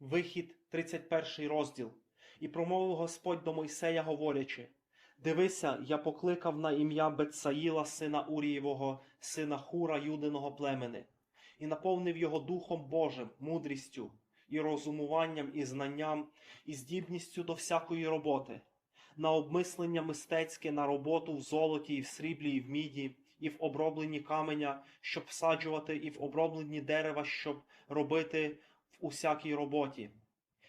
Вихід, 31 розділ. І промовив Господь до Мойсея, говорячи: Дивися, я покликав на ім'я Бетсаїла, сина Урієвого, сина Хура Юдиного племени, і наповнив його Духом Божим, мудрістю, і розумуванням, і знанням, і здібністю до всякої роботи, на обмислення мистецьке, на роботу в золоті, і в сріблі, і в міді, і в обробленні каменя, щоб всаджувати, і в обробленні дерева, щоб робити усякій роботі.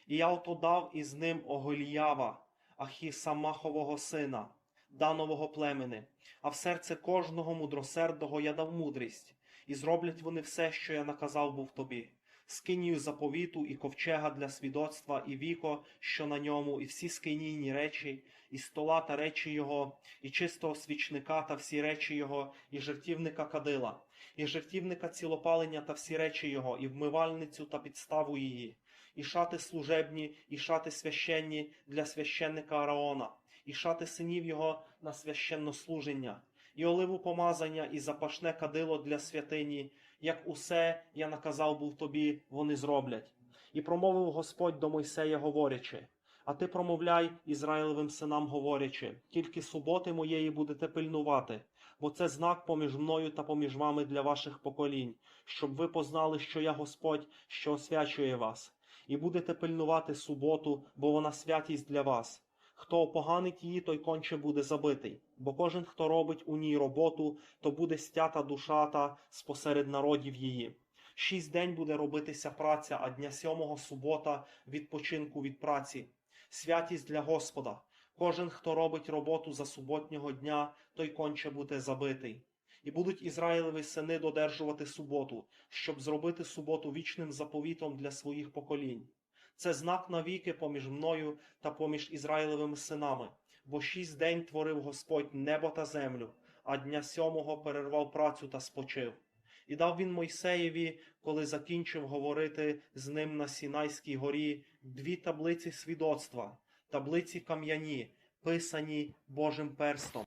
І я ото дав із ним Оголіява, Ахісамахового сина, данового племени, а в серце кожного мудросердого я дав мудрість, і зроблять вони все, що я наказав був тобі. Скинію заповіту і ковчега для свідоцтва, і віко, що на ньому, і всі скинійні речі, і стола та речі його, і чистого свічника та всі речі його, і жертівника кадила, і жертівника цілопалення та всі речі його, і вмивальницю та підставу її, і шати служебні, і шати священні для священника Араона, і шати синів його на священнослуження, і оливу помазання, і запашне кадило для святині, як усе я наказав був тобі, вони зроблять. І промовив Господь до Мойсея, говорячи: А ти промовляй Ізраїлевим синам, говорячи, тільки суботи моєї будете пильнувати, бо це знак поміж мною та поміж вами для ваших поколінь, щоб ви познали, що я Господь, що освячує вас, і будете пильнувати суботу, бо вона святість для вас. Хто опоганить її, той конче буде забитий, бо кожен, хто робить у ній роботу, то буде стята душа та спосеред народів її. Шість день буде робитися праця, а дня сьомого субота відпочинку від праці. Святість для Господа. Кожен, хто робить роботу за суботнього дня, той конче буде забитий. І будуть Ізраїлеві сини додержувати суботу, щоб зробити суботу вічним заповітом для своїх поколінь. Це знак навіки поміж мною та поміж Ізраїлевими синами, бо шість день творив Господь небо та землю, а дня сьомого перервав працю та спочив. І дав він Мойсеєві, коли закінчив говорити з ним на Сінайській горі, дві таблиці свідоцтва, таблиці кам'яні, писані Божим перстом.